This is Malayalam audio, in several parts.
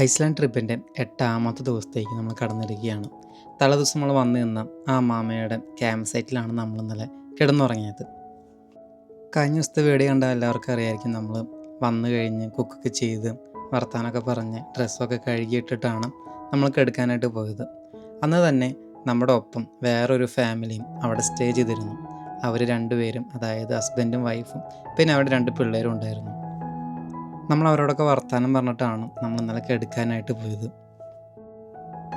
ഐസ്ലാൻഡ് ട്രിപ്പിന്റെ എട്ടാമത്തെ ദിവസത്തേക്ക് നമ്മൾ കടന്നിരിക്കുകയാണ്. തലേദിവസം നമ്മൾ വന്നു നിന്ന ആ മാമയുടെ ക്യാമ്പ് സൈറ്റിലാണ് നമ്മൾ ഇന്നലെ കിടന്നുറങ്ങിയത്. കഴിഞ്ഞ ദിവസത്തെ വീഡിയോ കണ്ട എല്ലാവർക്കും അറിയായിരിക്കും നമ്മൾ വന്നു കഴിഞ്ഞ് കുക്കൊക്കെ ചെയ്ത് വർത്താനൊക്കെ പറഞ്ഞ് ഡ്രസ്സൊക്കെ കഴുകിയിട്ടിട്ടാണ് നമ്മൾ കിടക്കാനായിട്ട് പോയത്. അന്ന് തന്നെ നമ്മുടെ ഒപ്പം വേറൊരു ഫാമിലിയും അവിടെ സ്റ്റേ ചെയ്തിരുന്നു. അവർ രണ്ടുപേരും അതായത് ഹസ്ബൻഡും വൈഫും പിന്നെ അവിടെ രണ്ട് പിള്ളേരും ഉണ്ടായിരുന്നു. നമ്മൾ അവരോടൊക്കെ വർത്തമാനം പറഞ്ഞിട്ടാണ് നമ്മൾ ഇന്നലെ എടുക്കാനായിട്ട് പോയത്.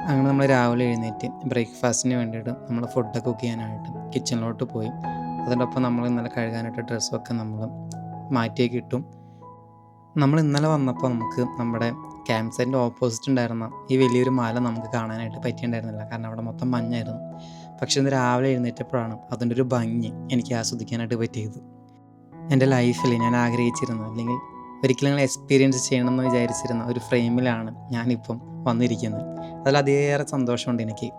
അങ്ങനെ നമ്മൾ രാവിലെ എഴുന്നേറ്റ് ബ്രേക്ക്ഫാസ്റ്റിന് വേണ്ടിയിട്ട് നമ്മൾ ഫുഡ് കുക്ക് ചെയ്യാനായിട്ട് കിച്ചണിലോട്ട് പോയി. അതിനൊപ്പം നമ്മൾ ഇന്നലെ കഴുകാനായിട്ട് ഡ്രസ്സൊക്കെ നമ്മൾ മാറ്റിയൊക്കെ കിട്ടും നമ്മൾ ഇന്നലെ വന്നപ്പോൾ നമുക്ക് നമ്മുടെ ക്യാമ്പ് സൈറ്റിന്റെ ഓപ്പോസിറ്റ് ഉണ്ടായിരുന്ന ഈ വലിയൊരു മല നമുക്ക് കാണാനായിട്ട് പറ്റിയിട്ടുണ്ടായിരുന്നില്ല. കാരണം അവിടെ മൊത്തം മഞ്ഞായിരുന്നു. പക്ഷേ ഇന്ന് രാവിലെ എഴുന്നേറ്റപ്പോഴാണ് അതിന്റെ ഒരു ഭംഗി എനിക്ക് ആസ്വദിക്കാനായിട്ട് പറ്റിയത്. എന്റെ ലൈഫിൽ ഞാൻ ആഗ്രഹിച്ചിരുന്നത് അല്ലെങ്കിൽ ഒരിക്കലും നിങ്ങൾ എക്സ്പീരിയൻസ് ചെയ്യണമെന്ന് വിചാരിച്ചിരുന്ന ഒരു ഫ്രെയിമിലാണ് ഞാനിപ്പം വന്നിരിക്കുന്നത്. അതിൽ അതേറെ സന്തോഷമുണ്ട് എനിക്ക്.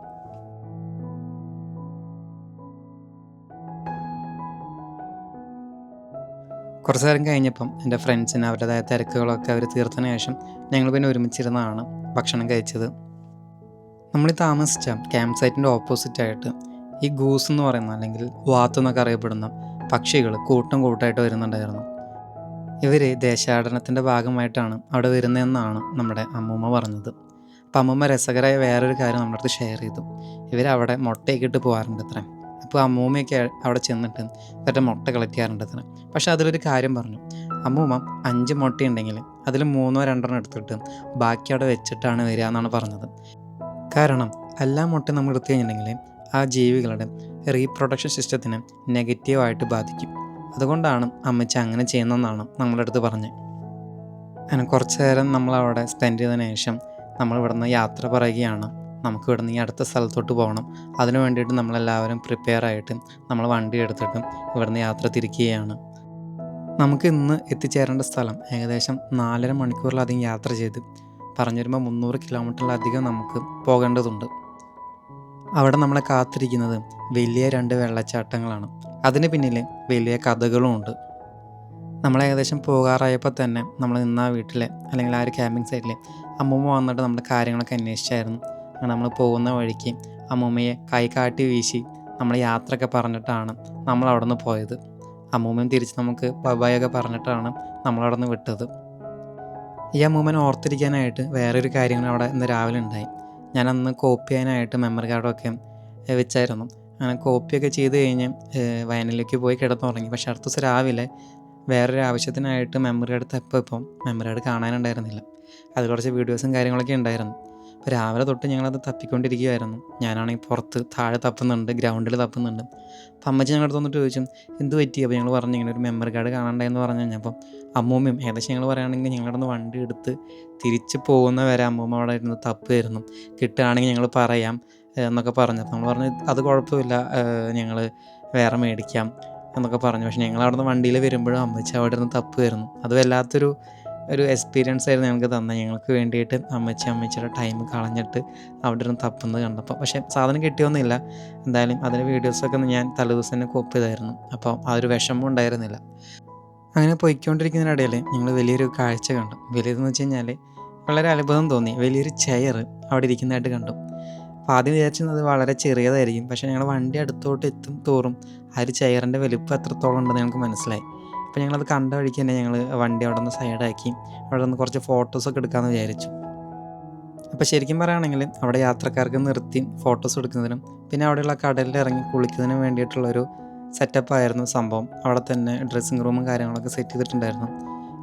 കുറച്ച് നേരം കഴിഞ്ഞപ്പം എന്റെ ഫ്രണ്ട്സിന് അവരുടേതായ തിരക്കുകളൊക്കെ അവർ തീർത്തതിന് ശേഷം ഞങ്ങൾ പിന്നെ ഒരുമിച്ചിരുന്നാണ് ഭക്ഷണം കഴിച്ചത്. നമ്മൾ താമസിച്ച ക്യാമ്പ് സൈറ്റിന്റെ ഓപ്പോസിറ്റായിട്ട് ഈ ഗൂസ് എന്ന് പറയുന്ന അല്ലെങ്കിൽ വാത്ത് എന്നൊക്കെ അറിയപ്പെടുന്ന പക്ഷികൾ കൂട്ടം കൂട്ടമായിട്ട് വരുന്നുണ്ടായിരുന്നു. ഇവർ ദേശാടനത്തിന്റെ ഭാഗമായിട്ടാണ് അവിടെ വരുന്നതെന്നാണ് നമ്മുടെ അമ്മൂമ്മ പറഞ്ഞത്. അപ്പം അമ്മൂമ്മ രസകരമായ വേറൊരു കാര്യം നമ്മുടെ അടുത്ത് ഷെയർ ചെയ്തു. ഇവരവിടെ മുട്ടയൊക്കെ ഇട്ട് പോകാറുണ്ട് അത്ര. അപ്പോൾ അമ്മൂമ്മയൊക്കെ അവിടെ ചെന്നിട്ട് ഇവരുടെ മുട്ട കളക്ട് ചെയ്യാറുണ്ട് അത്ര. പക്ഷേ അതിലൊരു കാര്യം പറഞ്ഞു. അമ്മൂമ്മ അഞ്ച് മുട്ടയുണ്ടെങ്കിൽ അതിൽ മൂന്നോ രണ്ടെണ്ണം എടുത്തിട്ട് ബാക്കി അവിടെ വെച്ചിട്ടാണ് വരിക എന്നാണ് പറഞ്ഞത്. കാരണം എല്ലാ മുട്ടയും നമ്മൾ എടുത്തു കഴിഞ്ഞിട്ടുണ്ടെങ്കിൽ ആ ജീവികളുടെ റീപ്രൊഡക്ഷൻ സിസ്റ്റത്തിന് നെഗറ്റീവായിട്ട് ബാധിക്കും. അതുകൊണ്ടാണ് അമ്മച്ചി അങ്ങനെ ചെയ്യുന്നതെന്നാണ് നമ്മുടെ അടുത്ത് പറഞ്ഞത്. അങ്ങനെ കുറച്ച് നേരം നമ്മളവിടെ സ്പെൻഡ് ചെയ്തതിന് ശേഷം നമ്മൾ ഇവിടുന്ന് യാത്ര പറയുകയാണ്. നമുക്ക് ഇവിടുന്ന് ഈ അടുത്ത സ്ഥലത്തോട്ട് പോകണം. അതിനു വേണ്ടിയിട്ട് നമ്മളെല്ലാവരും പ്രിപ്പയർ ആയിട്ട് നമ്മൾ വണ്ടി എടുത്തിട്ട് ഇവിടുന്ന് യാത്ര തിരിക്കുകയാണ്. നമുക്ക് ഇന്ന് എത്തിച്ചേരേണ്ട സ്ഥലം ഏകദേശം നാലര മണിക്കൂറിലധികം യാത്ര ചെയ്ത് പറഞ്ഞു വരുമ്പോൾ മുന്നൂറ് കിലോമീറ്ററിലധികം നമുക്ക് പോകേണ്ടതുണ്ട്. അവിടെ നമ്മളെ കാത്തിരിക്കുന്നത് വലിയ രണ്ട് വെള്ളച്ചാട്ടങ്ങളാണ്. അതിന് പിന്നിൽ വലിയ കഥകളും ഉണ്ട്. നമ്മൾ ഏകദേശം പോകാറായപ്പോൾ തന്നെ നമ്മൾ നിന്ന ആ വീട്ടിലെ അല്ലെങ്കിൽ ആ ഒരു ക്യാമ്പിംഗ് സൈറ്റിൽ അമ്മൂമ്മ വന്നിട്ട് നമ്മുടെ കാര്യങ്ങളൊക്കെ അന്വേഷിച്ചായിരുന്നു. അങ്ങനെ നമ്മൾ പോകുന്ന വഴിക്ക് അമ്മൂമ്മയെ കൈ കാട്ടി വീശി നമ്മൾ യാത്രയൊക്കെ പറഞ്ഞിട്ടാണ് നമ്മൾ അവിടെ നിന്ന് പോയത്. അമ്മൂമ്മയും തിരിച്ച് നമുക്ക് ബബായൊക്കെ പറഞ്ഞിട്ടാണ് നമ്മളവിടെ നിന്ന് വിട്ടത്. ഈ അമ്മൂമ്മൻ ഓർത്തിരിക്കാനായിട്ട് വേറൊരു കാര്യങ്ങൾ അവിടെ ഇന്ന് രാവിലെ ഉണ്ടായി. ഞാൻ അന്ന് കോപ്പി ചെയ്യാനായിട്ട് മെമ്മറി കാർഡൊക്കെ വെച്ചായിരുന്നു. അങ്ങനെ കോപ്പിയൊക്കെ ചെയ്ത് കഴിഞ്ഞ് വയനിലേക്ക് പോയി കിടന്നുറങ്ങി. പക്ഷെ അടുത്ത ദിവസം രാവിലെ വേറൊരു ആവശ്യത്തിനായിട്ട് മെമ്മറി എടുത്തപ്പോൾ ഇപ്പം മെമ്മറി കാർഡ് കാണാനുണ്ടായിരുന്നില്ല. അത് കുറച്ച് വീഡിയോസും കാര്യങ്ങളൊക്കെ ഉണ്ടായിരുന്നു. അപ്പോൾ രാവിലെ തൊട്ട് ഞങ്ങളത് തപ്പിക്കൊണ്ടിരിക്കുകയായിരുന്നു. ഞാനാണെങ്കിൽ പുറത്ത് താഴെ തപ്പുന്നുണ്ട് ഗ്രൗണ്ടിൽ തപ്പുന്നുണ്ട്. അപ്പം അമ്മച്ചി ഞങ്ങളുടെ അടുത്ത് വന്നിട്ട് ചോദിച്ചു എന്ത് പറ്റി? അപ്പോൾ ഞങ്ങൾ പറഞ്ഞു ഇങ്ങനെ ഒരു മെമ്മറി കാർഡ് കാണണ്ടായെന്ന് പറഞ്ഞു കഴിഞ്ഞപ്പം അമ്മൂമ്മയും ഏകദേശം ഞങ്ങൾ പറയുകയാണെങ്കിൽ ഞങ്ങളുടെ വണ്ടി എടുത്ത് തിരിച്ച് പോകുന്ന വരെ അമ്മൂമ്മ അവിടെ ഇരുന്ന് തപ്പുമായിരുന്നു. കിട്ടുകയാണെങ്കിൽ ഞങ്ങൾ പറയാം. എന്നൊക്കെ പറഞ്ഞു. നമ്മൾ പറഞ്ഞു അത് കുഴപ്പമില്ല. ഞങ്ങൾ വേറെ മേടിക്കാം. എന്നൊക്കെ പറഞ്ഞു. പക്ഷേ ഞങ്ങൾ അവിടെ നിന്ന് വണ്ടിയിൽ വരുമ്പോഴും അമ്മച്ചി അവിടെ തപ്പ് തപ്പുമായിരുന്നു അത് വല്ലാത്തൊരു ഒരു എക്സ്പീരിയൻസ് ആയിരുന്നു ഞങ്ങൾക്ക് തന്നെ ഞങ്ങൾക്ക് വേണ്ടിയിട്ട് അമ്മച്ചി അമ്മച്ചിയുടെ ടൈം കളഞ്ഞിട്ട് അവിടെ ഇരുന്ന് തപ്പുന്നത് കണ്ടപ്പോൾ. പക്ഷേ സാധനം കിട്ടിയൊന്നുമില്ല. എന്തായാലും അതിന്റെ വീഡിയോസൊക്കെ ഞാൻ തലേദിവസം തന്നെ കോപ്പ് ചെയ്തായിരുന്നു. അപ്പോൾ ആ ഒരു വിഷമം ഉണ്ടായിരുന്നില്ല. അങ്ങനെ പോയിക്കൊണ്ടിരിക്കുന്നതിനിടയിൽ ഞങ്ങൾ വലിയൊരു കാഴ്ച കണ്ടു. വലിയതെന്ന് വെച്ച് കഴിഞ്ഞാൽ വളരെ അത്ഭുതം തോന്നി. വലിയൊരു ചെയർ അവിടെ ഇരിക്കുന്നതായിട്ട് കണ്ടു. അപ്പോൾ ആദ്യം വിചാരിച്ചത് വളരെ ചെറിയതായിരിക്കും. പക്ഷെ ഞങ്ങൾ വണ്ടി അടുത്തോട്ട് എത്തും തോറും ആ ഒരു ചെയറിന്റെ വലിപ്പം എത്രത്തോളം ഉണ്ടെന്ന് ഞങ്ങൾക്ക് മനസ്സിലായി. അപ്പോൾ ഞങ്ങളത് കണ്ട വഴിക്ക് തന്നെ ഞങ്ങൾ വണ്ടി അവിടെ നിന്ന് സൈഡാക്കി അവിടെ നിന്ന് കുറച്ച് ഫോട്ടോസൊക്കെ എടുക്കാമെന്ന് വിചാരിച്ചു. അപ്പോൾ ശരിക്കും പറയുകയാണെങ്കിൽ അവിടെ യാത്രക്കാർക്ക് നിർത്തി ഫോട്ടോസ് എടുക്കുന്നതിനും പിന്നെ അവിടെയുള്ള കടലിൽ ഇറങ്ങി കുളിക്കുന്നതിനും വേണ്ടിയിട്ടുള്ളൊരു സെറ്റപ്പ് ആയിരുന്നു സംഭവം. അവിടെ തന്നെ ഡ്രസ്സിങ് റൂമും കാര്യങ്ങളൊക്കെ സെറ്റ് ചെയ്തിട്ടുണ്ടായിരുന്നു.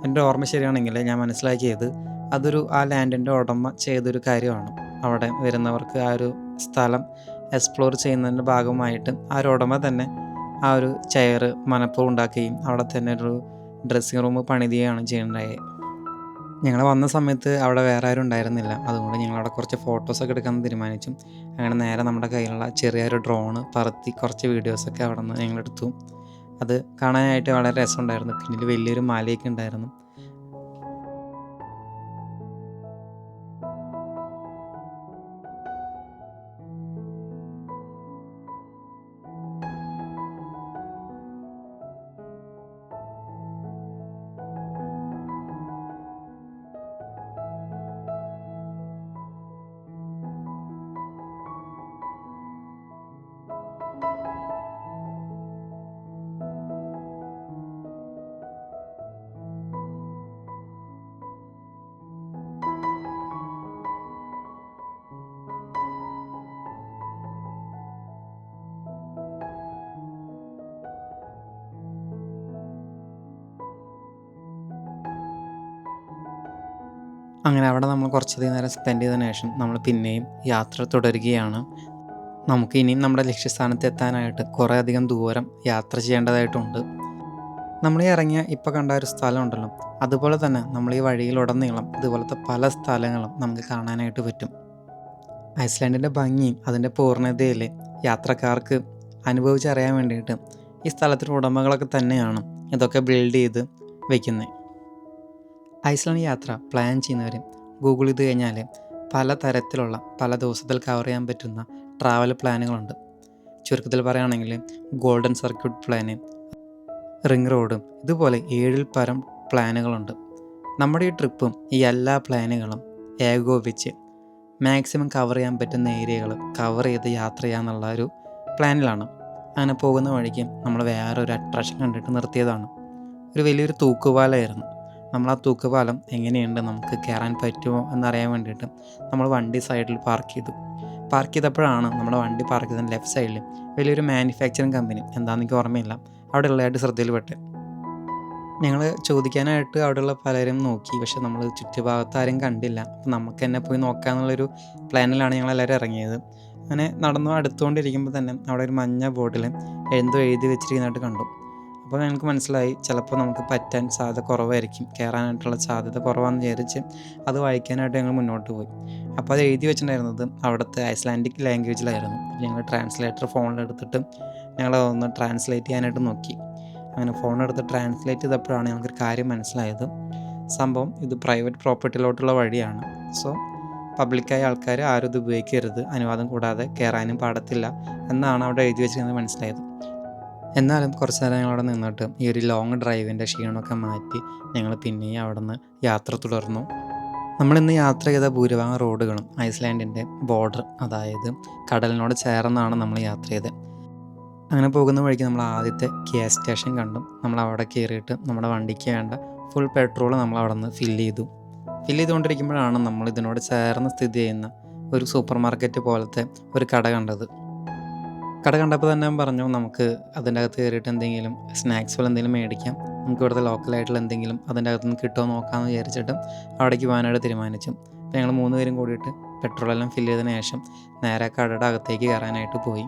എന്റെ ഓർമ്മ ശരിയാണെങ്കിൽ ഞാൻ മനസ്സിലാക്കിയത് അതൊരു ആ ലാൻഡിന്റെ ഉടമ ചെയ്തൊരു കാര്യമാണ്. അവിടെ വരുന്നവർക്ക് ആ ഒരു സ്ഥലം എക്സ്പ്ലോർ ചെയ്യുന്നതിന്റെ ഭാഗമായിട്ട് ആ ഒരു ഉടമ തന്നെ ആ ഒരു ചെയർ മനപ്പൂർവം ഉണ്ടാക്കുകയും അവിടെ തന്നെ ഒരു ഡ്രസ്സിങ് റൂം പണിതുകയാണ് ചെയ്യുന്നുണ്ടായത് ഞങ്ങൾ വന്ന സമയത്ത് അവിടെ വേറെ ആരും ഉണ്ടായിരുന്നില്ല. അതുകൊണ്ട് ഞങ്ങൾ അവിടെ കുറച്ച് ഫോട്ടോസൊക്കെ എടുക്കാൻ തീരുമാനിച്ചു. അങ്ങനെ നേരെ നമ്മുടെ കയ്യിലുള്ള ചെറിയൊരു ഡ്രോണ് പറത്തി കുറച്ച് വീഡിയോസൊക്കെ അവിടെ നിന്ന് ഞങ്ങളെടുത്തു അത് കാണാനായിട്ട് വളരെ രസമുണ്ടായിരുന്നു. പിന്നിൽ വലിയൊരു മലയൊക്കെ ഉണ്ടായിരുന്നു. അങ്ങനെ അവിടെ നമ്മൾ കുറച്ചധികം നേരം സ്പെൻഡ് ചെയ്തതിന് ശേഷം നമ്മൾ പിന്നെയും യാത്ര തുടരുകയാണ്. നമുക്ക് ഇനിയും നമ്മുടെ ലക്ഷ്യസ്ഥാനത്ത് എത്താനായിട്ട് കുറേ അധികം ദൂരം യാത്ര ചെയ്യേണ്ടതായിട്ടുണ്ട്. നമ്മൾ ഈ ഇറങ്ങിയ ഇപ്പോൾ കണ്ട ഒരു സ്ഥലം ഉണ്ടല്ലോ. അതുപോലെ തന്നെ നമ്മൾ ഈ വഴിയിലുടനീളം ഇതുപോലത്തെ പല സ്ഥലങ്ങളും നമുക്ക് കാണാനായിട്ട് പറ്റും. ഐസ്ലാൻഡിന്റെ ഭംഗിയും അതിന്റെ പൂർണതയിൽ യാത്രക്കാർക്ക് അനുഭവിച്ചറിയാൻ വേണ്ടിയിട്ട് ഈ സ്ഥലത്തിന്റെ ഉടമകളൊക്കെ തന്നെയാണ് ഇതൊക്കെ ബിൽഡ് ചെയ്ത് വെക്കുന്നത് ഐസ്ലാൻഡ് യാത്ര പ്ലാൻ ചെയ്യുന്നവർ ഗൂഗിൾ ചെയ്ത് കഴിഞ്ഞാൽ പല തരത്തിലുള്ള പല ദിവസത്തിൽ കവർ ചെയ്യാൻ പറ്റുന്ന ട്രാവൽ പ്ലാനുകളുണ്ട് ചുരുക്കത്തിൽ പറയുകയാണെങ്കിൽ golden circuit plan ring road ഇതുപോലെ ഏഴിൽ പരം പ്ലാനുകളുണ്ട് നമ്മുടെ ഈ ട്രിപ്പും ഈ എല്ലാ പ്ലാനുകളും ഏകോപിച്ച് മാക്സിമം കവർ ചെയ്യാൻ പറ്റുന്ന ഏരിയകൾ കവർ ചെയ്ത് യാത്ര ചെയ്യാന്നുള്ള ഒരു പ്ലാനിലാണ് അങ്ങനെ പോകുന്ന വഴിക്ക് നമ്മൾ വേറെ ഒരു അട്രാക്ഷൻ കണ്ടിട്ട് നിർത്തിയതാണ്. ഒരു വലിയൊരു തൂക്കുപാലമായിരുന്നു നമ്മൾ ആ തൂക്കുപാലം എങ്ങനെയുണ്ട്? നമുക്ക് കയറാൻ പറ്റുമോ എന്നറിയാൻ വേണ്ടിയിട്ട് നമ്മൾ വണ്ടി സൈഡിൽ പാർക്ക് ചെയ്തു. പാർക്ക് ചെയ്തപ്പോഴാണ് നമ്മുടെ വണ്ടി പാർക്ക് ചെയ്ത ലെഫ്റ്റ് സൈഡിൽ വലിയൊരു മാനുഫാക്ചറിങ് കമ്പനി. എന്താണെന്ന് എനിക്ക് ഓർമ്മയില്ല. അവിടെ ഉള്ളതായിട്ട് ശ്രദ്ധയിൽപ്പെട്ട്. ഞങ്ങൾ ചോദിക്കാനായിട്ട് അവിടെയുള്ള പലരും നോക്കി. പക്ഷെ നമ്മൾ ചുറ്റുഭാഗത്ത് ആരും കണ്ടില്ല. അപ്പോൾ നമുക്ക് തന്നെ പോയി നോക്കാമെന്നുള്ളൊരു പ്ലാനിലാണ് ഞങ്ങൾ എല്ലാവരും ഇറങ്ങിയത്. അങ്ങനെ നടന്നു അടുത്തുകൊണ്ടിരിക്കുമ്പോൾ തന്നെ അവിടെ ഒരു മഞ്ഞ ബോർഡിൽ എന്തോ എഴുതി വെച്ചിരിക്കുന്നതായിട്ട് കണ്ടു. അപ്പോൾ ഞങ്ങൾക്ക് മനസ്സിലായി ചിലപ്പോൾ നമുക്ക് പറ്റാൻ സാധ്യത കുറവായിരിക്കും. കയറാനായിട്ടുള്ള സാധ്യത കുറവാണെന്ന് വിചാരിച്ച് അത് വായിക്കാനായിട്ട് ഞങ്ങൾ മുന്നോട്ട് പോയി. അപ്പോൾ അത് എഴുതി വെച്ചിട്ടുണ്ടായിരുന്നത് അവിടുത്തെ ഐസ്ലാൻഡിക് ലാംഗ്വേജിലായിരുന്നു. ഞങ്ങൾ ട്രാൻസ്ലേറ്റർ ഫോണിലെടുത്തിട്ട് ഞങ്ങൾ അതൊന്ന് ട്രാൻസ്ലേറ്റ് ചെയ്യാനായിട്ട് നോക്കി. അങ്ങനെ ഫോണെടുത്ത് ട്രാൻസ്ലേറ്റ് ചെയ്തപ്പോഴാണ് ഞങ്ങൾക്കൊരു കാര്യം മനസ്സിലായത്. സംഭവം ഇത് പ്രൈവറ്റ് പ്രോപ്പർട്ടിയിലോട്ടുള്ള വഴിയാണ്. സോ പബ്ലിക്കായ ആൾക്കാർ ആരും ഇത് ഉപയോഗിക്കരുത്. അനുവാദം കൂടാതെ കയറാനും പാടത്തില്ല എന്നാണ് അവിടെ എഴുതി വെച്ചിരുന്നത് മനസ്സിലായത്. എന്നാലും കുറച്ച് നേരം ഞങ്ങൾ അവിടെ നിന്നിട്ട് ഈ ഒരു ലോങ് ഡ്രൈവിന്റെ ക്ഷീണമൊക്കെ മാറ്റി ഞങ്ങൾ പിന്നെയും അവിടെ നിന്ന് യാത്ര തുടർന്നു. നമ്മളിന്ന് യാത്ര ചെയ്ത ഭൂരിഭാഗം റോഡുകളും ഐസ്ലാൻഡിന്റെ ബോർഡർ അതായത് കടലിനോട് ചേർന്നാണ് നമ്മൾ യാത്ര ചെയ്തത്. അങ്ങനെ പോകുന്ന വഴിക്ക് നമ്മൾ ആദ്യത്തെ ഗ്യാസ് സ്റ്റേഷൻ കണ്ടു. നമ്മൾ അവിടെ കയറിയിട്ട് നമ്മുടെ വണ്ടിക്ക് വേണ്ട ഫുൾ പെട്രോൾ നമ്മൾ അവിടെ നിന്ന് ഫില്ല് ചെയ്തു. ഫില്ല് ചെയ്തുകൊണ്ടിരിക്കുമ്പോഴാണ് നമ്മൾ ഇതിനോട് ചേർന്ന് സ്ഥിതി ചെയ്യുന്ന ഒരു സൂപ്പർ മാർക്കറ്റ് പോലത്തെ ഒരു കട കണ്ടത്. കട കണ്ടപ്പോൾ തന്നെ പറഞ്ഞു നമുക്ക് അതിന്റെ അകത്ത് കയറിയിട്ട് എന്തെങ്കിലും സ്നാക്സ് പോലെ എന്തെങ്കിലും മേടിക്കാം. നമുക്ക് ഇവിടുത്തെ ലോക്കലായിട്ടുള്ള എന്തെങ്കിലും അതിന്റെ അകത്ത് നിന്ന് കിട്ടുമോ നോക്കാമെന്ന് വിചാരിച്ചിട്ട് അവിടേക്ക് പോകാനായിട്ട് തീരുമാനിച്ചു. അപ്പോൾ ഞങ്ങൾ മൂന്ന് പേരും കൂടിയിട്ട് പെട്രോളെല്ലാം ഫില്ല് ചെയ്തതിന് ശേഷം നേരെ കടയുടെ അകത്തേക്ക് കയറാനായിട്ട് പോയി.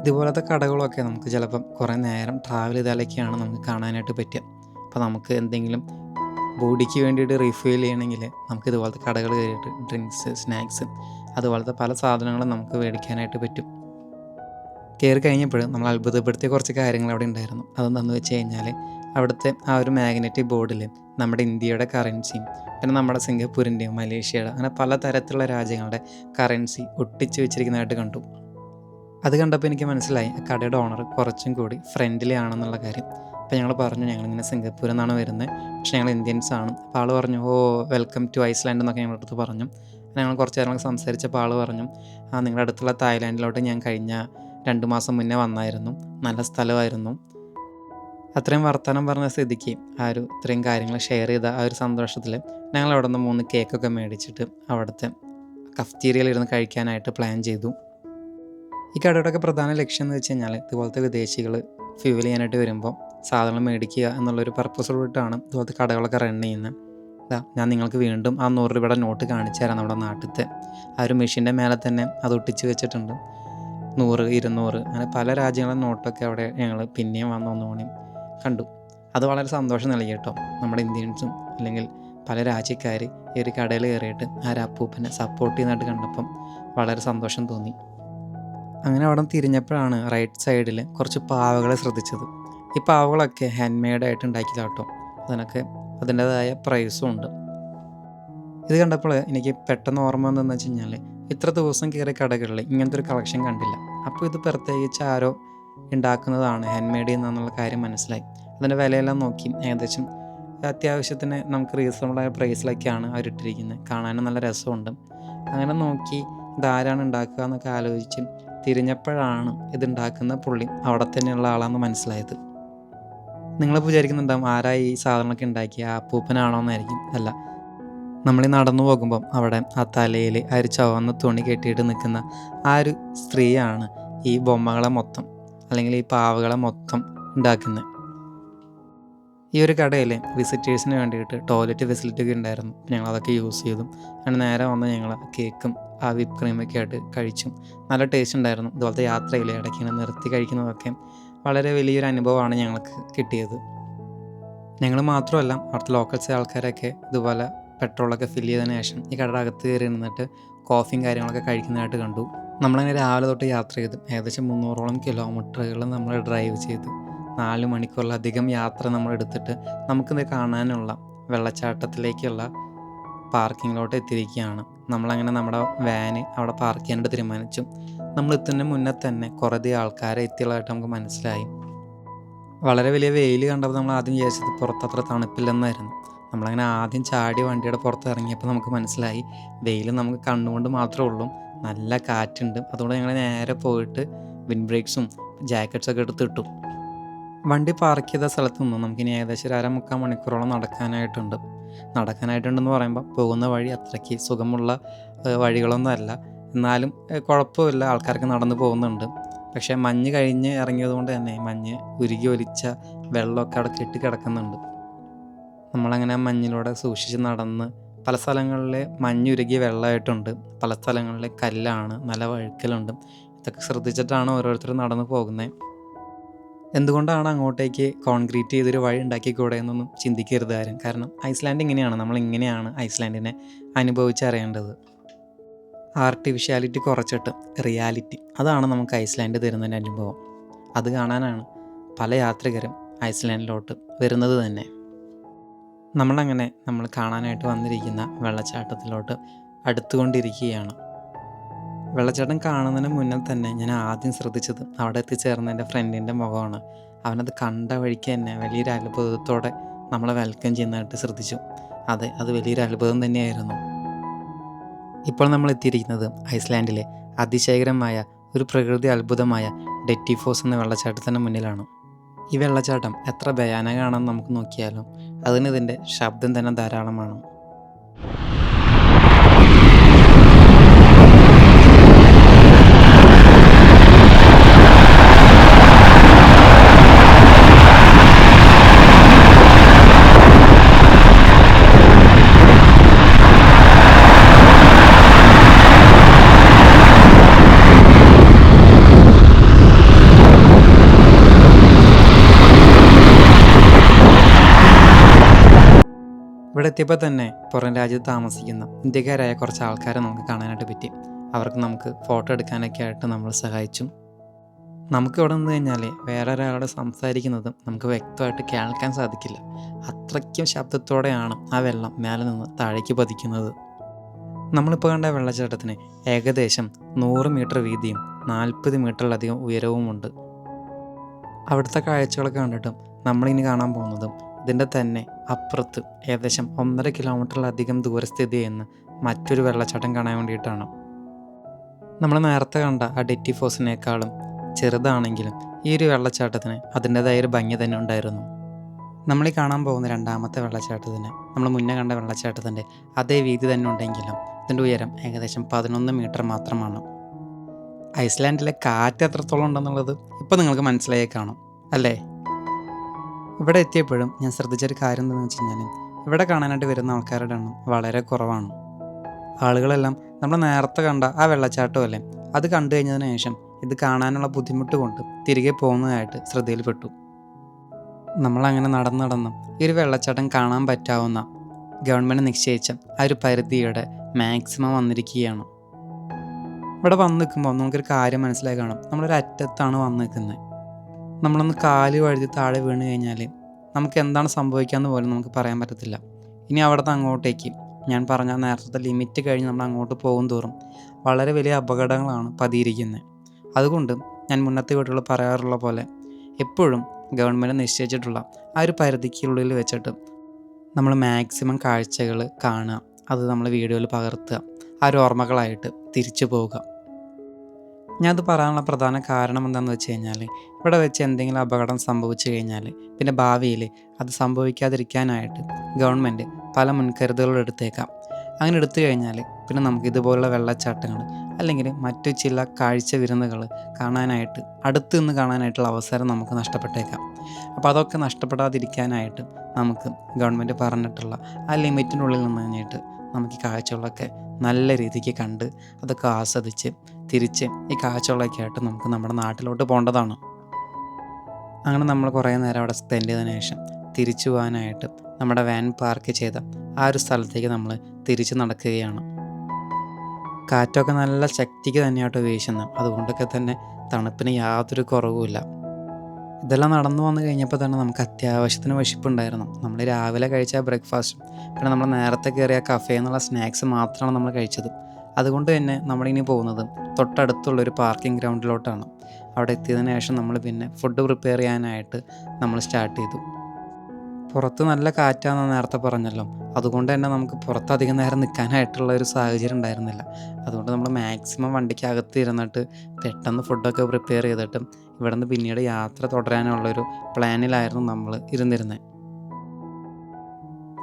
ഇതുപോലത്തെ കടകളൊക്കെ നമുക്ക് ചിലപ്പം കുറേ നേരം ട്രാവൽ ചെയ്താലൊക്കെയാണ് നമുക്ക് കാണാനായിട്ട് പറ്റുക. അപ്പോൾ നമുക്ക് എന്തെങ്കിലും ബോഡിക്ക് വേണ്ടിയിട്ട് റീഫ്യൂൽ ചെയ്യണമെങ്കിൽ നമുക്ക് ഇതുപോലത്തെ കടകൾ കയറിയിട്ട് ഡ്രിങ്ക്സ് സ്നാക്സ് അതുപോലത്തെ പല സാധനങ്ങളും നമുക്ക് മേടിക്കാനായിട്ട് പറ്റും. കയറി കഴിഞ്ഞപ്പോഴും നമ്മൾ അത്ഭുതപ്പെടുത്തിയ കുറച്ച് കാര്യങ്ങൾ അവിടെ ഉണ്ടായിരുന്നു. അതെന്താണെന്ന് വെച്ച് കഴിഞ്ഞാൽ അവിടുത്തെ ആ ഒരു മാഗ്നറ്റിക് ബോർഡിൽ നമ്മുടെ ഇന്ത്യയുടെ കറൻസിയും പിന്നെ നമ്മുടെ സിംഗപ്പൂരിന്റെയും മലേഷ്യയുടെ അങ്ങനെ പല തരത്തിലുള്ള രാജ്യങ്ങളുടെ കറൻസി ഒട്ടിച്ച് വെച്ചിരിക്കുന്നതായിട്ട് കണ്ടു. അത് കണ്ടപ്പോൾ എനിക്ക് മനസ്സിലായി കടയുടെ ഓണർ കുറച്ചും കൂടി ഫ്രണ്ട്ലി ആണെന്നുള്ള കാര്യം. അപ്പോൾ ഞങ്ങൾ പറഞ്ഞു ഞങ്ങൾ ഞങ്ങളിങ്ങനെ സിംഗപ്പൂരിൽ നിന്നാണ് വരുന്നത് പക്ഷേ ഞങ്ങൾ ഇന്ത്യൻസ് ആണ്. അപ്പോൾ ആൾ പറഞ്ഞു ഓ വെൽക്കം ടു ഐസ്ലാൻഡ് എന്നൊക്കെ ഞങ്ങളുടെ അടുത്ത് പറഞ്ഞു. ഞങ്ങൾ കുറച്ച് നേരം സംസാരിച്ചപ്പോൾ ആൾ പറഞ്ഞു ആ നിങ്ങളുടെ അടുത്തുള്ള തായ്ലാൻഡിലോട്ട് ഞാൻ കഴിഞ്ഞ രണ്ട് മാസം മുന്നേ വന്നായിരുന്നു. നല്ല സ്ഥലമായിരുന്നു. അത്രയും വർത്തമാനം പറഞ്ഞ സ്ഥിതിക്ക് ആ ഒരു ഇത്രയും കാര്യങ്ങൾ ഷെയർ ചെയ്ത ആ ഒരു സന്തോഷത്തിൽ ഞങ്ങൾ അവിടെ നിന്ന് മൂന്ന് കേക്കൊക്കെ മേടിച്ചിട്ട് അവിടുത്തെ കഫ്തീരിയയിലിരുന്ന് കഴിക്കാനായിട്ട് പ്ലാൻ ചെയ്തു. ഈ കടയുടെയൊക്കെ പ്രധാന ലക്ഷ്യം എന്ന് വെച്ച് കഴിഞ്ഞാൽ ഇതുപോലത്തെ വിദേശികൾ ഫ്യൂവൽ ചെയ്യാനായിട്ട് വരുമ്പോൾ സാധനങ്ങൾ മേടിക്കുക എന്നുള്ളൊരു പർപ്പസോടായിട്ടാണ് ഇതുപോലത്തെ കടകളൊക്കെ റൺ ചെയ്യുന്നത് ഇതാ ഞാൻ നിങ്ങൾക്ക് വീണ്ടും ആ നൂറ് രൂപയുടെ നോട്ട് കാണിച്ചു തരാം നമ്മുടെ നാട്ടിലത്തെ. ആ ഒരു മെഷീന്റെ മേലെ തന്നെ അത് ഒട്ടിച്ച് വെച്ചിട്ടുണ്ട്. നൂറ് ഇരുന്നൂറ് അങ്ങനെ പല രാജ്യങ്ങളുടെ നോട്ടൊക്കെ അവിടെ ഞങ്ങൾ പിന്നെയും വന്ന് ഒന്നുകൂടി കണ്ടു. അത് വളരെ സന്തോഷം നൽകി കേട്ടോ. നമ്മുടെ ഇന്ത്യൻസും അല്ലെങ്കിൽ പല രാജ്യക്കാർ ഈ ഒരു കടയിൽ കയറിയിട്ട് ആ അപ്പൂപ്പനെ സപ്പോർട്ട് ചെയ്യുന്നതായിട്ട് കണ്ടപ്പം വളരെ സന്തോഷം തോന്നി. അങ്ങനെ അവിടെ തിരിഞ്ഞപ്പോഴാണ് റൈറ്റ് സൈഡിൽ കുറച്ച് പാവകളെ ശ്രദ്ധിച്ചത്. ഈ പാവകളൊക്കെ ഹാൻഡ് മെയ്ഡായിട്ട് ഉണ്ടാക്കിയതാട്ടോ അതിനൊക്കെ അതിന്റേതായ പ്രൈസും ഉണ്ട്. ഇത് കണ്ടപ്പോൾ എനിക്ക് പെട്ടെന്ന് ഓർമ്മ വന്നതെന്ന് വെച്ച് കഴിഞ്ഞാൽ ഇത്ര ദിവസം കയറിയ കടകളിൽ ഇങ്ങനത്തെ ഒരു കളക്ഷൻ കണ്ടില്ല. അപ്പോൾ ഇത് പ്രത്യേകിച്ച് ആരോ ഉണ്ടാക്കുന്നതാണ് ഹാൻഡ് മെയ്ഡ് എന്നുള്ള കാര്യം മനസ്സിലായി. അതിന്റെ വിലയെല്ലാം നോക്കി. ഏകദേശം അത്യാവശ്യത്തിന് നമുക്ക് റീസണബിളായ പ്രൈസിലൊക്കെയാണ് അവരിട്ടിരിക്കുന്നത് കാണാനും നല്ല രസമുണ്ട്. അങ്ങനെ നോക്കി ഇതാരാണ് ഉണ്ടാക്കുക എന്നൊക്കെ ആലോചിച്ച് തിരിഞ്ഞപ്പോഴാണ് ഇതുണ്ടാക്കുന്ന പുള്ളി അവിടെ തന്നെയുള്ള ആളാണെന്ന് മനസ്സിലായത്. നിങ്ങൾ വിചാരിക്കുന്നുണ്ടാവും ആരാ ഈ സാധനമൊക്കെ ഉണ്ടാക്കിയ? ആ അപ്പൂപ്പനാണോ എന്നായിരിക്കും അല്ല നമ്മൾ നടന്നു പോകുമ്പം അവിടെ ആ തലയിൽ ആ തുണി കെട്ടിയിട്ട് നിൽക്കുന്ന ആ ഒരു സ്ത്രീയാണ് ഈ ബൊമ്മകളെ മൊത്തം അല്ലെങ്കിൽ ഈ പാവകളെ മൊത്തം ഉണ്ടാക്കുന്നത്. ഈ ഒരു കടയിൽ വിസിറ്റേഴ്സിന് വേണ്ടിയിട്ട് ടോയ്ലറ്റ് ഫെസിലിറ്റി ഒക്കെ ഉണ്ടായിരുന്നു. ഞങ്ങൾ അതൊക്കെ യൂസ് ചെയ്തു. അങ്ങനെ നേരെ വന്ന് ഞങ്ങൾ കേക്കും ആ വിപ്പ് ക്രീമൊക്കെ ആയിട്ട് കഴിച്ചും. നല്ല ടേസ്റ്റ് ഉണ്ടായിരുന്നു. ഇതുപോലത്തെ യാത്രയിൽ ഇടയ്ക്ക് ഇങ്ങനെ നിർത്തി കഴിക്കുന്നതൊക്കെ വളരെ വലിയൊരു അനുഭവമാണ് ഞങ്ങൾക്ക് കിട്ടിയത്. ഞങ്ങൾ മാത്രമല്ല അവിടുത്തെ ലോക്കൽസ് ആൾക്കാരൊക്കെ ഇതുപോലെ പെട്രോളൊക്കെ ഫില്ല് ചെയ്തതിന് ശേഷം ഈ കടയുടെ അകത്ത് കയറി നിന്നിട്ട് കോഫിയും കാര്യങ്ങളൊക്കെ കഴിക്കുന്നതായിട്ട് കണ്ടു. നമ്മളങ്ങനെ രാവിലെ തൊട്ട് യാത്ര ചെയ്തു. ഏകദേശം മുന്നൂറോളം കിലോമീറ്ററുകൾ നമ്മൾ ഡ്രൈവ് ചെയ്തു. നാല് മണിക്കൂറിലധികം യാത്ര നമ്മൾ എടുത്തിട്ട് നമുക്കിത് കാണാനുള്ള വെള്ളച്ചാട്ടത്തിലേക്കുള്ള പാർക്കിങ്ങിലോട്ട് എത്തിയിരിക്കുകയാണ്. നമ്മളങ്ങനെ നമ്മുടെ വാന് അവിടെ പാർക്ക് ചെയ്യാനായിട്ട് തീരുമാനിച്ചു. നമ്മൾ എത്തുന്നതിന് മുന്നേ തന്നെ കുറേയധികം ആൾക്കാരെ എത്തിയുള്ളതായിട്ട് നമുക്ക് മനസ്സിലായി. വളരെ വലിയ വെയിൽ കണ്ടപ്പോൾ നമ്മൾ ആദ്യം വിചാരിച്ചത് പുറത്തത്ര തണുപ്പില്ലെന്നായിരുന്നു. നമ്മളങ്ങനെ ആദ്യം ചാടി വണ്ടിയുടെ പുറത്ത് ഇറങ്ങിയപ്പോൾ നമുക്ക് മനസ്സിലായി വെയിൽ നമുക്ക് കണ്ണുകൊണ്ട് മാത്രമേ ഉള്ളൂ നല്ല കാറ്റുണ്ട്. അതുകൊണ്ട് ഞങ്ങൾ നേരെ പോയിട്ട് വിൻ ബ്രേക്സും ജാക്കറ്റ്സൊക്കെ എടുത്തിട്ടു വണ്ടി പാർക്ക് ചെയ്ത സ്ഥലത്ത് നിന്നും. നമുക്കിനി ഏകദേശം ഒരു അരമുക്കാൽ മണിക്കൂറോളം നടക്കാനായിട്ടുണ്ട്. നടക്കാനായിട്ടുണ്ടെന്ന് പറയുമ്പോൾ പോകുന്ന വഴി അത്രയ്ക്ക് സുഖമുള്ള വഴികളൊന്നും അല്ല. എന്നാലും കുഴപ്പമില്ല. ആൾക്കാർക്ക് നടന്നു പോകുന്നുണ്ട്. പക്ഷേ മഞ്ഞ് കഴിഞ്ഞ് ഇറങ്ങിയത് കൊണ്ട് തന്നെ മഞ്ഞ് ഉരുകി ഒലിച്ച വെള്ളമൊക്കെ അവിടെ കെട്ടി കിടക്കുന്നുണ്ട്. നമ്മളങ്ങനെ മഞ്ഞിലൂടെ സൂക്ഷിച്ച് നടന്ന് പല സ്ഥലങ്ങളിൽ മഞ്ഞുരുകിയ വെള്ളമായിട്ടുണ്ട്. പല സ്ഥലങ്ങളിൽ കല്ലാണ് നല്ല വഴുക്കലുണ്ട്. ഇതൊക്കെ ശ്രദ്ധിച്ചിട്ടാണ് ഓരോരുത്തർ നടന്നു പോകുന്നത് എന്തുകൊണ്ടാണ് അങ്ങോട്ടേക്ക് കോൺക്രീറ്റ് ചെയ്തൊരു വഴി ഉണ്ടാക്കിക്കൂടെ എന്നൊന്നും ചിന്തിക്കരുത് ആരും. കാരണം ഐസ്ലാൻഡ് ഇങ്ങനെയാണ്. നമ്മൾ ഇങ്ങനെയാണ് ഐസ്ലാൻഡിനെ അനുഭവിച്ചറിയേണ്ടത് ആർട്ടിഫിഷ്യാലിറ്റി കുറച്ചിട്ട് റിയാലിറ്റി. അതാണ് നമുക്ക് ഐസ്ലാൻഡ് തരുന്നതിന്റെ അനുഭവം. അത് കാണാനാണ് പല യാത്രികരും ഐസ്ലാൻഡിലോട്ട് വരുന്നത് തന്നെ. നമ്മളങ്ങനെ നമ്മൾ കാണാനായിട്ട് വന്നിരിക്കുന്ന വെള്ളച്ചാട്ടത്തിലോട്ട് അടുത്തുകൊണ്ടിരിക്കുകയാണ്. വെള്ളച്ചാട്ടം കാണുന്നതിന് മുന്നേ തന്നെ ഞാൻ ആദ്യം ശ്രദ്ധിച്ചത് അവിടെ എത്തിച്ചേർന്ന എന്റെ ഫ്രണ്ടിന്റെ മുഖമാണ്. അവനത് കണ്ട വഴിക്ക് തന്നെ വലിയൊരു അത്ഭുതത്തോടെ നമ്മളെ വെൽക്കം ചെയ്യുന്നതായിട്ട് ശ്രദ്ധിച്ചു. അതെ അത് വലിയൊരു അത്ഭുതം തന്നെയായിരുന്നു. ഇപ്പോൾ നമ്മൾ എത്തിയിരിക്കുന്നത് ഐസ്ലാൻഡിലെ അതിശയകരമായ ഒരു പ്രകൃതി അത്ഭുതമായ ഡെറ്റിഫോസ് എന്ന വെള്ളച്ചാട്ടത്തിന് മുന്നിലാണ്. ഈ വെള്ളച്ചാട്ടം എത്ര ഭയാനകമാണെന്ന് നമുക്ക് നോക്കിയാലും അതിന് ഇതിന്റെ ശബ്ദം തന്നെ ധാരാളമാണ്. ഇവിടെ എത്തിയപ്പോൾ തന്നെ പുറം രാജ്യത്ത് താമസിക്കുന്ന ഇന്ത്യക്കാരായ കുറച്ച് ആൾക്കാരെ നമുക്ക് കാണാനായിട്ട് പറ്റി. അവർക്ക് നമുക്ക് ഫോട്ടോ എടുക്കാനൊക്കെ ആയിട്ട് നമ്മൾ സഹായിച്ചു. നമുക്ക് ഇവിടെ നിന്ന് കഴിഞ്ഞാൽ വേറെ ഒരാളോട് സംസാരിക്കുന്നതും നമുക്ക് വ്യക്തമായിട്ട് കേൾക്കാൻ സാധിക്കില്ല. അത്രയ്ക്കും ശബ്ദത്തോടെയാണ് ആ വെള്ളം മേലെ നിന്ന് താഴേക്ക് പതിക്കുന്നത്. നമ്മളിപ്പോൾ കണ്ട വെള്ളച്ചാട്ടത്തിന് ഏകദേശം നൂറ് മീറ്റർ വീതിയും നാൽപ്പത് മീറ്ററിലധികം ഉയരവുമുണ്ട്. അവിടുത്തെ കാഴ്ചകളൊക്കെ കണ്ടിട്ടും നമ്മളിനി കാണാൻ പോകുന്നതും ഇതിന്റെ തന്നെ അപ്പുറത്ത് ഏകദേശം ഒന്നര കിലോമീറ്ററിലധികം ദൂരെ സ്ഥിതി ചെയ്യുന്ന മറ്റൊരു വെള്ളച്ചാട്ടം കാണാൻ വേണ്ടിയിട്ടാണ്. നമ്മൾ നേരത്തെ കണ്ട ആ ഡെറ്റി ഫോസിനേക്കാളും ചെറുതാണെങ്കിലും ഈ ഒരു വെള്ളച്ചാട്ടത്തിന് അതിന്റെതായ ഒരു ഭംഗി തന്നെ ഉണ്ടായിരുന്നു. നമ്മൾ ഈ കാണാൻ പോകുന്ന രണ്ടാമത്തെ വെള്ളച്ചാട്ടത്തിന് നമ്മൾ മുന്നേ കണ്ട വെള്ളച്ചാട്ടത്തിന്റെ അതേ വീതി തന്നെ ഉണ്ടെങ്കിലും ഇതിന്റെ ഉയരം ഏകദേശം പതിനൊന്ന് മീറ്റർ മാത്രമാണ്. ഐസ്ലാൻഡിലെ കാറ്റ് എത്രത്തോളം ഉണ്ടെന്നുള്ളത് ഇപ്പോൾ നിങ്ങൾക്ക് മനസ്സിലായി കാണും അല്ലേ? ഇവിടെ എത്തിയപ്പോഴും ഞാൻ ശ്രദ്ധിച്ചൊരു കാര്യം എന്താണെന്ന് വെച്ച് കഴിഞ്ഞാൽ ഇവിടെ കാണാനായിട്ട് വരുന്ന ആൾക്കാരുടെ എണ്ണം വളരെ കുറവാണ്. ആളുകളെല്ലാം നമ്മൾ നേരത്തെ കണ്ട ആ വെള്ളച്ചാട്ടമല്ലേ അത് കണ്ടു കഴിഞ്ഞതിന് ശേഷം ഇത് കാണാനുള്ള ബുദ്ധിമുട്ട് കൊണ്ട് തിരികെ പോകുന്നതായിട്ട് ശ്രദ്ധയിൽപ്പെട്ടു. നമ്മളങ്ങനെ നടന്നു നടന്ന് ഈ ഒരു വെള്ളച്ചാട്ടം കാണാൻ പറ്റാവുന്ന ഗവൺമെന്റ് നിശ്ചയിച്ച ആ ഒരു പരിധിയുടെ മാക്സിമം വന്നിരിക്കുകയാണ്. ഇവിടെ വന്ന് നിൽക്കുമ്പോൾ നമുക്കൊരു കാര്യം മനസ്സിലായി കാണും. നമ്മളൊരു അറ്റത്താണ് വന്ന് നിൽക്കുന്നത്. നമ്മളൊന്ന് കാൽ വഴുതി താഴെ വീണ് കഴിഞ്ഞാൽ നമുക്ക് എന്താണ് സംഭവിക്കാന്ന് പോലും നമുക്ക് പറയാൻ പറ്റത്തില്ല. ഇനി അവിടുന്ന് അങ്ങോട്ടേക്ക്. ഞാൻ പറഞ്ഞ നേരത്തെ ലിമിറ്റ് കഴിഞ്ഞ് നമ്മൾ അങ്ങോട്ട് പോകും തോറും വളരെ വലിയ അപകടങ്ങളാണ് പതിയിരിക്കുന്നത് അതുകൊണ്ട് ഞാൻ മുന്നത്തെ വീട്ടുകൾ പറയാറുള്ള പോലെ എപ്പോഴും ഗവൺമെന്റ് നിശ്ചയിച്ചിട്ടുള്ള ആ ഒരു പരിധിക്കുള്ളിൽ വെച്ചിട്ട് നമ്മൾ മാക്സിമം കാഴ്ചകൾ കാണുക. അത് നമ്മൾ വീഡിയോയിൽ പകർത്തുക. ആ ഒരു ഓർമ്മകളായിട്ട് തിരിച്ചു പോവുക. ഞാനത് പറയാനുള്ള പ്രധാന കാരണം എന്താണെന്ന് വെച്ച് കഴിഞ്ഞാൽ ഇവിടെ വെച്ച് എന്തെങ്കിലും അപകടം സംഭവിച്ചു കഴിഞ്ഞാൽ പിന്നെ ഭാവിയിൽ അത് സംഭവിക്കാതിരിക്കാനായിട്ട് ഗവൺമെന്റ് പല മുൻകരുതലുകൾ എടുത്തേക്കാം. അങ്ങനെ എടുത്തു കഴിഞ്ഞാൽ പിന്നെ നമുക്ക് ഇതുപോലുള്ള വെള്ളച്ചാട്ടങ്ങൾ അല്ലെങ്കിൽ മറ്റു ചില കാഴ്ച വിരുന്നുകൾ കാണാനായിട്ട് അടുത്ത് നിന്ന് കാണാനായിട്ടുള്ള അവസരം നമുക്ക് നഷ്ടപ്പെട്ടേക്കാം. അപ്പോൾ അതൊക്കെ നഷ്ടപ്പെടാതിരിക്കാനായിട്ട് നമുക്ക് ഗവൺമെന്റ് പറഞ്ഞിട്ടുള്ള ആ ലിമിറ്റിനുള്ളിൽ നിന്ന് കഴിഞ്ഞിട്ട് നമുക്ക് ഈ കാഴ്ചകളൊക്കെ നല്ല രീതിക്ക് കണ്ട് അതൊക്കെ ആസ്വദിച്ച് തിരിച്ച് ഈ കാഴ്ചകളൊക്കെ ആയിട്ട് നമുക്ക് നമ്മുടെ നാട്ടിലോട്ട് പോകേണ്ടതാണ് അങ്ങനെ നമ്മൾ കുറേ നേരം അവിടെ സ്പെൻഡ് ചെയ്തതിന് ശേഷം തിരിച്ചു പോകാനായിട്ട് നമ്മുടെ വാൻ പാർക്ക് ചെയ്ത ആ ഒരു സ്ഥലത്തേക്ക് നമ്മൾ തിരിച്ച് നടക്കുകയാണ്. കാറ്റൊക്കെ നല്ല ശക്തിക്ക് തന്നെയായിട്ട് വീശുന്നത്. അതുകൊണ്ടൊക്കെ തന്നെ തണുപ്പിന് യാതൊരു കുറവുമില്ല ഇതെല്ലാം നടന്നു വന്നു കഴിഞ്ഞപ്പോൾ തന്നെ നമുക്ക് അത്യാവശ്യത്തിന് വിശപ്പുണ്ടായിരുന്നു. നമ്മൾ രാവിലെ കഴിച്ച ബ്രേക്ക്ഫാസ്റ്റും പിന്നെ നമ്മൾ നേരത്തെ കയറിയ കഫേ എന്നുള്ള സ്നാക്സ് മാത്രമാണ് നമ്മൾ കഴിച്ചത്. അതുകൊണ്ട് തന്നെ നമ്മളിനി പോകുന്നത് തൊട്ടടുത്തുള്ളൊരു പാർക്കിംഗ് ഗ്രൗണ്ടിലോട്ടാണ് അവിടെ എത്തിയതിന് ശേഷം നമ്മൾ പിന്നെ ഫുഡ് പ്രിപ്പയർ ചെയ്യാനായിട്ട് നമ്മൾ സ്റ്റാർട്ട് ചെയ്തു. പുറത്ത് നല്ല കാറ്റാണെന്ന് നേരത്തെ പറഞ്ഞല്ലോ. അതുകൊണ്ട് തന്നെ നമുക്ക് പുറത്ത് അധികം നേരം നിൽക്കാനായിട്ടുള്ള ഒരു സാഹചര്യം ഉണ്ടായിരുന്നില്ല. അതുകൊണ്ട് നമ്മൾ മാക്സിമം വണ്ടിക്കകത്ത് ഇരുന്നിട്ട് പെട്ടെന്ന് ഫുഡൊക്കെ പ്രിപ്പയർ ചെയ്തിട്ട് ഇവിടെ നിന്ന് പിന്നീട് യാത്ര തുടരാനുള്ളൊരു പ്ലാനിലായിരുന്നു നമ്മൾ ഇരുന്നിരുന്നത്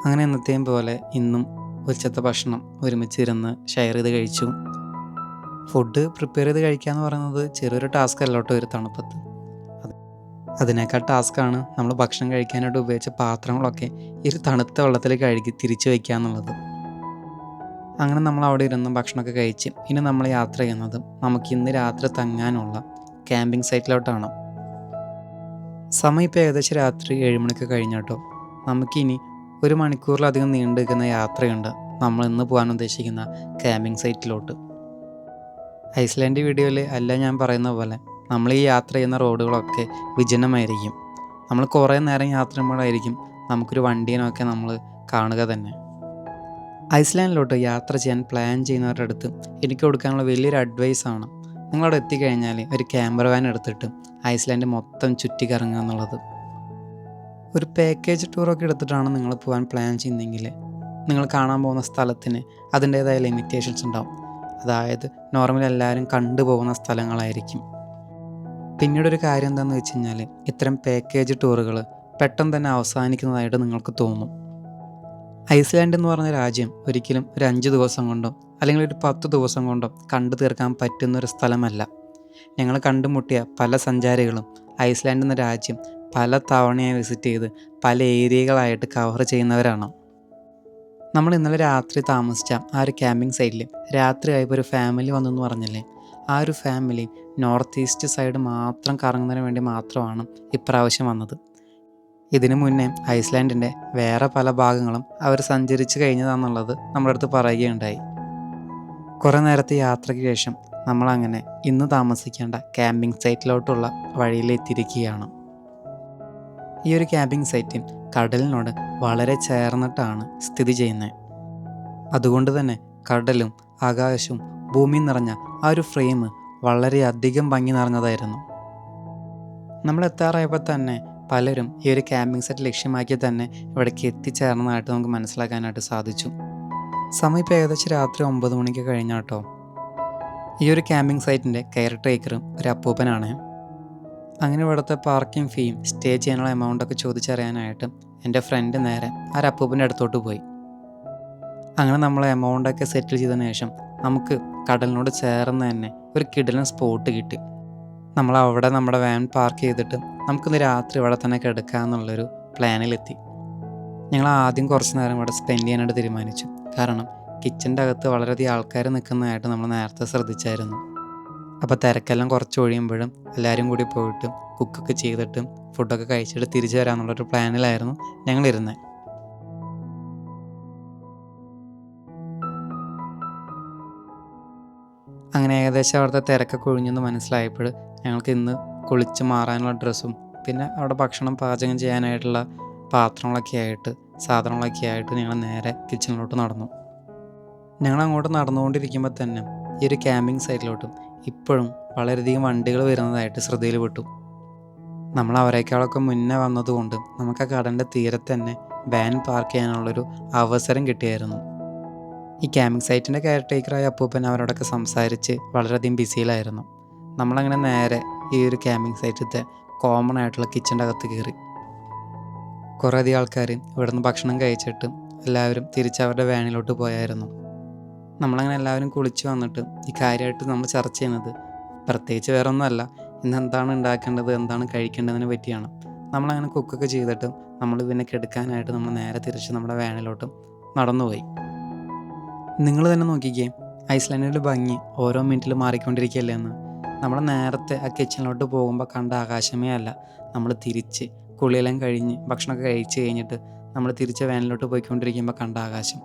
അങ്ങനെ എന്നത്തെയും പോലെ ഇന്നും ഉച്ചത്തെ ഭക്ഷണം ഒരുമിച്ചിരുന്ന് ഷെയർ ചെയ്ത് കഴിച്ചു. ഫുഡ് പ്രിപ്പയർ ചെയ്ത് കഴിക്കുക എന്ന് പറയുന്നത് ചെറിയൊരു ടാസ്ക് അല്ലോട്ടോ ഒരു തണുപ്പത്ത്. അത് അതിനേക്കാൾ ടാസ്ക്കാണ് നമ്മൾ ഭക്ഷണം കഴിക്കാനായിട്ട് ഉപയോഗിച്ച പാത്രങ്ങളൊക്കെ ഈ ഒരു തണുത്ത വെള്ളത്തിൽ കഴുകി തിരിച്ചു വയ്ക്കുക എന്നുള്ളത്. അങ്ങനെ നമ്മൾ അവിടെ ഇരുന്ന് ഭക്ഷണമൊക്കെ കഴിച്ച് ഇനി നമ്മൾ യാത്ര ചെയ്യുന്നത് നമുക്ക് ഇന്ന് രാത്രി തങ്ങാനുള്ള ക്യാമ്പിംഗ് സൈറ്റിലോട്ടാണ് സമയം ഇപ്പോൾ ഏകദേശം രാത്രി ഏഴ് മണിക്ക് നമുക്കിനി ഒരു മണിക്കൂറിലധികം നീണ്ടു നിൽക്കുന്ന യാത്രയുണ്ട് നമ്മൾ ഇന്ന് പോകാൻ ഉദ്ദേശിക്കുന്ന ക്യാമ്പിംഗ് സൈറ്റിലോട്ട് ഐസ്ലാൻഡ് വീഡിയോയിൽ അല്ല ഞാൻ പറയുന്ന പോലെ നമ്മൾ ഈ യാത്ര ചെയ്യുന്ന റോഡുകളൊക്കെ വിജനമായിരിക്കും. നമ്മൾ കുറേ നേരം യാത്ര ചെയ്യുമ്പോഴായിരിക്കും നമുക്കൊരു വണ്ടീനൊക്കെ നമ്മൾ കാണുക തന്നെ. ഐസ്ലാൻഡിലോട്ട് യാത്ര ചെയ്യാൻ പ്ലാൻ ചെയ്യുന്നവരുടെ അടുത്ത് എനിക്ക് കൊടുക്കാനുള്ള വലിയൊരു അഡ്വൈസാണ് നിങ്ങളവിടെ എത്തിക്കഴിഞ്ഞാൽ ഒരു ക്യാമറ വാൻ എടുത്തിട്ട് ഐസ്ലാൻഡ് മൊത്തം ചുറ്റി എന്നുള്ളത്. ഒരു പാക്കേജ് ടൂറൊക്കെ എടുത്തിട്ടാണ് നിങ്ങൾ പോകാൻ പ്ലാൻ ചെയ്യുന്നതെങ്കിൽ നിങ്ങൾ കാണാൻ പോകുന്ന സ്ഥലത്തിന് അതിന്റേതായ ലിമിറ്റേഷൻസ് ഉണ്ടാവും. അതായത് നോർമൽ എല്ലാവരും കണ്ടുപോകുന്ന സ്ഥലങ്ങളായിരിക്കും. പിന്നീടൊരു കാര്യം എന്താണെന്ന് വെച്ച് കഴിഞ്ഞാൽ ഇത്തരം പാക്കേജ് ടൂറുകൾ പെട്ടെന്ന് തന്നെ അവസാനിക്കുന്നതായിട്ട് നിങ്ങൾക്ക് തോന്നും. ഐസ്ലാൻഡ് എന്ന് പറഞ്ഞ രാജ്യം ഒരിക്കലും ഒരു അഞ്ച് ദിവസം കൊണ്ടോ അല്ലെങ്കിൽ ഒരു പത്ത് ദിവസം കൊണ്ടോ കണ്ടു തീർക്കാൻ പറ്റുന്ന ഒരു സ്ഥലമല്ല. ഞങ്ങൾ കണ്ടുമുട്ടിയ പല സഞ്ചാരികളും ഐസ്ലാൻഡ് എന്ന രാജ്യം പല തവണയായി വിസിറ്റ് ചെയ്ത് പല ഏരിയകളായിട്ട് കവർ ചെയ്യുന്നവരാണ്. നമ്മൾ ഇന്നലെ രാത്രി താമസിച്ച ആ ഒരു ക്യാമ്പിംഗ് സൈഡിൽ രാത്രി ആയപ്പോൾ ഒരു ഫാമിലി വന്നു എന്ന് പറഞ്ഞില്ലേ? ആ ഒരു ഫാമിലി നോർത്ത് ഈസ്റ്റ് സൈഡ് മാത്രം കറങ്ങുന്നതിന് വേണ്ടി മാത്രമാണ് ഇപ്രാവശ്യം വന്നത്. ഇതിനു മുന്നേ ഐസ്ലാൻഡിന്റെ വേറെ പല ഭാഗങ്ങളും അവർ സഞ്ചരിച്ച് കഴിഞ്ഞതാണെന്നുള്ളത് നമ്മുടെ അടുത്ത് പറയുകയുണ്ടായി. കുറേ നേരത്തെ യാത്രയ്ക്ക് ശേഷം നമ്മളങ്ങനെ ഇന്ന് താമസിക്കേണ്ട ക്യാമ്പിംഗ് സൈറ്റിലോട്ടുള്ള വഴിയിലെത്തിയിരിക്കുകയാണ്. ഈ ഒരു ക്യാമ്പിംഗ് സൈറ്റ് കടലിനോട് വളരെ ചേർന്നിട്ടാണ് സ്ഥിതി ചെയ്യുന്നത്. അതുകൊണ്ട് തന്നെ കടലും ആകാശവും ഭൂമിയും നിറഞ്ഞ ആ ഒരു ഫ്രെയിം വളരെയധികം ഭംഗി നിറഞ്ഞതായിരുന്നു. നമ്മൾ എത്താറായപ്പോൾ തന്നെ പലരും ഈ ഒരു ക്യാമ്പിംഗ് സെറ്റ് ലക്ഷ്യമാക്കി തന്നെ ഇവിടേക്ക് എത്തിച്ചേർന്നതായിട്ട് നമുക്ക് മനസ്സിലാക്കാനായിട്ട് സാധിച്ചു. സമയം ഇപ്പോൾ ഏകദേശം രാത്രി ഒമ്പത് മണിക്ക് കഴിഞ്ഞാട്ടോ. ഈ ഒരു ക്യാമ്പിംഗ് സൈറ്റിന്റെ കെയർ ടേക്കറും ഒരു അപ്പൂപ്പനാണ്. അങ്ങനെ ഇവിടുത്തെ പാർക്കിംഗ് ഫീയും സ്റ്റേ ചെയ്യാനുള്ള എമൗണ്ടൊക്കെ ചോദിച്ചറിയാനായിട്ട് എന്റെ ഫ്രണ്ട് നേരെ ആ ഒരു അപ്പൂപ്പന്റെ അടുത്തോട്ട് പോയി. അങ്ങനെ നമ്മൾ എമൗണ്ടൊക്കെ സെറ്റിൽ ചെയ്തതിന് ശേഷം നമുക്ക് കടലിനോട് ചേർന്ന് തന്നെ ഒരു കിടലൻ സ്പോട്ട് കിട്ടി. നമ്മൾ അവിടെ നമ്മുടെ വാൻ പാർക്ക് ചെയ്തിട്ട് നമുക്കിന്ന് രാത്രി ഇവിടെ തന്നെ കിടക്കുക എന്നുള്ളൊരു പ്ലാനിലെത്തി ഞങ്ങൾ ആദ്യം കുറച്ച് നേരം ഇവിടെ സ്പെൻഡ് ചെയ്യാനായിട്ട് തീരുമാനിച്ചു. കാരണം കിച്ചന്റെ അകത്ത് വളരെയധികം ആൾക്കാർ നിൽക്കുന്നതായിട്ട് നമ്മൾ നേരത്തെ ശ്രദ്ധിച്ചായിരുന്നു. അപ്പോൾ തിരക്കെല്ലാം കുറച്ച് ഒഴിയുമ്പോഴും എല്ലാവരും കൂടി പോയിട്ട് കുക്കൊക്കെ ചെയ്തിട്ട് ഫുഡൊക്കെ കഴിച്ചിട്ട് തിരിച്ചു വരാമെന്നുള്ളൊരു പ്ലാനിലായിരുന്നു ഞങ്ങളിരുന്നത് അങ്ങനെ ഏകദേശം അവിടുത്തെ തിരക്കൊക്കെ ഒഴിഞ്ഞെന്ന് മനസ്സിലായപ്പോൾ ഞങ്ങൾക്ക് ഇന്ന് കുളിച്ച് മാറാനുള്ള ഡ്രസ്സും പിന്നെ അവിടെ ഭക്ഷണം പാചകം ചെയ്യാനായിട്ടുള്ള പാത്രങ്ങളൊക്കെ ആയിട്ട് സാധനങ്ങളൊക്കെ ആയിട്ട് ഞങ്ങൾ നേരെ കിച്ചണിലോട്ട് നടന്നു. ഞങ്ങൾ അങ്ങോട്ട് നടന്നുകൊണ്ടിരിക്കുമ്പോൾ തന്നെ ഈ ഒരു ക്യാമ്പിംഗ് സൈറ്റിലോട്ടും ഇപ്പോഴും വളരെയധികം വണ്ടികൾ വരുന്നതായിട്ട് ശ്രദ്ധയിൽപ്പെട്ടു നമ്മൾ അവരെക്കാളൊക്കെ മുന്നേ വന്നതുകൊണ്ട് നമുക്ക് ആ കടലിന്റെ തീരത്ത് തന്നെ വാൻ പാർക്ക് ചെയ്യാനുള്ളൊരു അവസരം കിട്ടിയായിരുന്നു. ഈ ക്യാമ്പിംഗ് സൈറ്റിന്റെ കെയർ ടേക്കറായ അപ്പൂപ്പൻ അവരോടൊക്കെ സംസാരിച്ച് വളരെയധികം ബിസിയിലായിരുന്നു. നമ്മളങ്ങനെ നേരെ ഈ ഒരു ക്യാമ്പിംഗ് സൈറ്റിലത്തെ കോമൺ ആയിട്ടുള്ള കിച്ചന്റെ അകത്ത് കയറി. കുറേ അധികം ആൾക്കാർ ഇവിടുന്ന് ഭക്ഷണം കഴിച്ചിട്ട് എല്ലാവരും തിരിച്ച് അവരുടെ വാനിലോട്ട് പോയായിരുന്നു. നമ്മളങ്ങനെ എല്ലാവരും കുളിച്ച് വന്നിട്ട് ഈ കാര്യമായിട്ട് നമ്മൾ ചർച്ച ചെയ്യുന്നത്. പ്രത്യേകിച്ച് വേറെ ഒന്നുമല്ല ഇന്ന് എന്താണ് ഉണ്ടാക്കേണ്ടത് എന്താണ് കഴിക്കേണ്ടതിനെ പറ്റിയാണ്. നമ്മളങ്ങനെ കുക്കൊക്കെ ചെയ്തിട്ട് നമ്മൾ പിന്നെ കെടുക്കാനായിട്ട് നമ്മൾ നേരെ തിരിച്ച് നമ്മുടെ വാനിലോട്ട് നടന്നുപോയി. നിങ്ങൾ തന്നെ നോക്കിക്കേ ഐസ്ലാൻഡിന്റെ ഭംഗി ഓരോ മിനിറ്റിൽ മാറിക്കൊണ്ടിരിക്കുകയല്ലേ എന്ന് നമ്മൾ നേരത്തെ ആ കിച്ചണിലോട്ട് പോകുമ്പോൾ കണ്ട ആകാശമേ അല്ല. നമ്മൾ തിരിച്ച് കുളിയെല്ലാം കഴിഞ്ഞ് ഭക്ഷണമൊക്കെ കഴിച്ച് കഴിഞ്ഞിട്ട് നമ്മൾ തിരിച്ച് വാനിലോട്ട് പോയിക്കൊണ്ടിരിക്കുമ്പോൾ കണ്ട ആകാശം.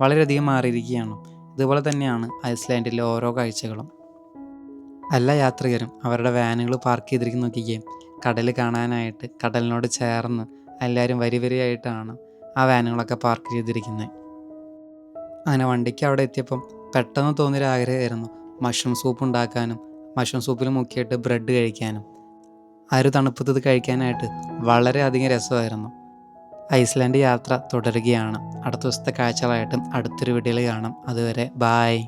വളരെയധികം മാറിയിരിക്കുകയാണ്. ഇതുപോലെ തന്നെയാണ് ഐസ്ലാൻഡിലെ ഓരോ കാഴ്ചകളും. എല്ലാ യാത്രികരും അവരുടെ വാനുകൾ പാർക്ക് ചെയ്തിരിക്കുന്ന നോക്കിക്കുകയും കടൽ കാണാനായിട്ട് കടലിനോട് ചേർന്ന് എല്ലാവരും വരി വരിയായിട്ടാണ് ആ വാനുകളൊക്കെ പാർക്ക് ചെയ്തിരിക്കുന്നത് അങ്ങനെ വണ്ടിക്ക് അവിടെ എത്തിയപ്പം പെട്ടെന്ന് തോന്നിയൊരു ആഗ്രഹമായിരുന്നു മഷ്റൂം സൂപ്പ് ഉണ്ടാക്കാനും മഷ്റൂം സൂപ്പിൽ മുക്കിയിട്ട് ബ്രെഡ് കഴിക്കാനും. ആ ഒരു തണുപ്പത്ത് കഴിക്കാനായിട്ട് വളരെയധികം രസമായിരുന്നു. ഐസ്ലാൻഡ് യാത്ര തുടരുകയാണ്. അടുത്ത ദിവസത്തെ കാഴ്ചകളായിട്ടും അടുത്തൊരു വീഡിയോയിൽ കാണാം. അതുവരെ ബായ്.